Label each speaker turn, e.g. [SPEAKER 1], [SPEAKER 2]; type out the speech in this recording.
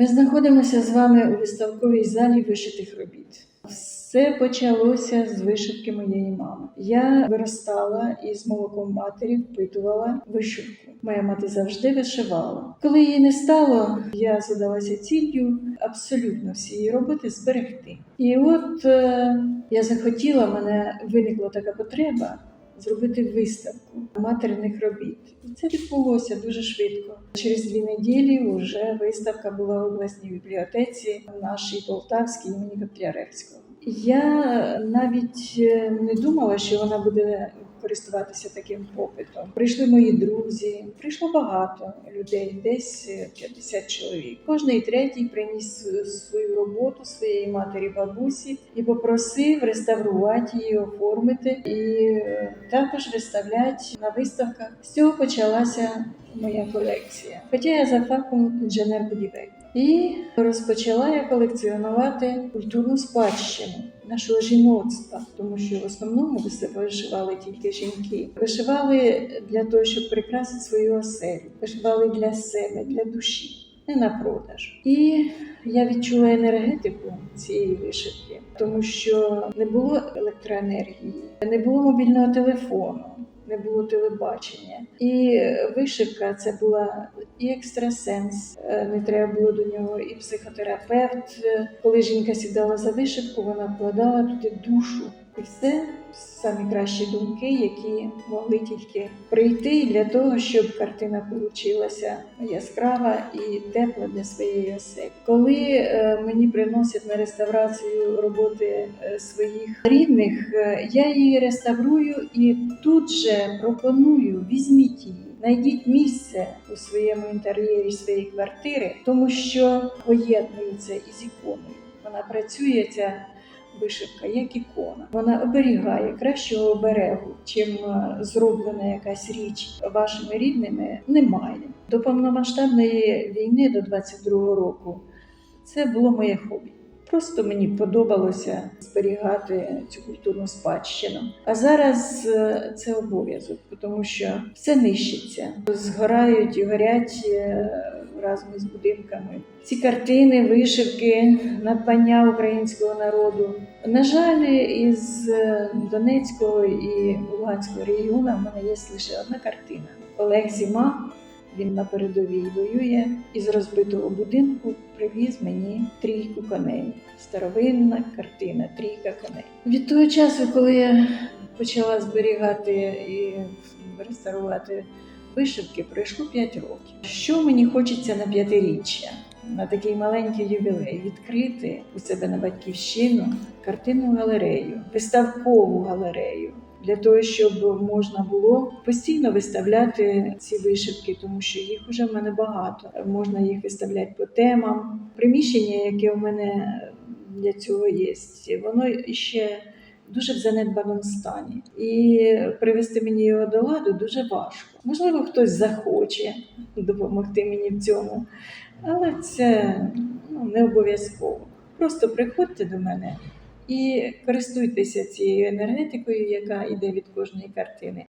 [SPEAKER 1] Ми знаходимося з вами у виставковій залі вишитих робіт. Все почалося з вишивки моєї мами. Я виростала і з молоком матері впитувала вишивку. Моя мати завжди вишивала. Коли її не стало, я задалася ціллю абсолютно всі роботи зберегти. І от е, я захотіла, мене виникла така потреба зробити виставку материних робіт. І це відбулося дуже швидко. Через дві неділі вже виставка була в обласній бібліотеці нашій Полтавській імені Котляревського. Я навіть е, не думала, що вона буде користуватися таким попитом. Прийшли мої друзі, прийшло багато людей, десь е, 50 чоловік. Кожний третій приніс свою- роботу своєї матері бабусі і попросив реставрувати її, оформити і е, також виставляти на виставках. З цього почалася моя колекція. Хоча я за фахом інженер-будівель. І розпочала я колекціонувати культурну спадщину нашого жіноцтва, тому що в основному вишивали тільки жінки. Вишивали для того, щоб прикрасити свою оселю, вишивали для себе, для душі, не на продаж. І я відчула енергетику цієї вишивки, тому що не було електроенергії, не було мобільного телефону. Не було телебачення, і вишивка це була і екстрасенс, е, не треба було до нього, і психотерапевт. Е, Коли жінка сідала за вишивку, вона вкладала туди душу. І все самі кращі думки, які могли тільки прийти для того, щоб картина получилася яскрава і тепла для своєї оселі. Коли е, мені приносять на реставрацію роботи е, своїх рідних, е, я її реставрую і тут же пропоную візьміть її. Знайдіть місце у своєму інтер'єрі своєї квартири, тому що поєднується із іконою. Вона працює ця вишивка як ікона. Вона оберігає кращого оберегу, чим е, зроблена якась річ вашими рідними. Немає до повномасштабної війни до 22-го року. Це було моє хобі. Просто мені подобалося зберігати цю культурну спадщину. А зараз е, це обов'язок, тому що все нищиться, згорають і горять е, разом із будинками. Ці картини, вишивки, надбання українського народу. На жаль, із е, Донецького і Луганського регіону в мене є лише одна картина. Олег Зіма. Він на передовій воює із розбитого будинку привіз мені трійку коней. Старовинна картина, трійка коней. Від того часу, коли я почала зберігати і реставрувати вишивки, пройшло 5 років. Що мені хочеться на п'ятиріччя? На такий маленький ювілей відкрити у себе на батьківщину картинну галерею, виставкову галерею для того, щоб можна було постійно виставляти ці вишивки, тому що їх вже в мене багато. Можна їх виставляти по темам. Приміщення, яке у мене для цього є, воно ще дуже в занедбаному стані. І привести мені його до ладу дуже важко. Можливо, хтось захоче допомогти мені в цьому, але це ну, не обов'язково. Просто приходьте до мене і користуйтеся цією енергетикою, яка йде від кожної картини.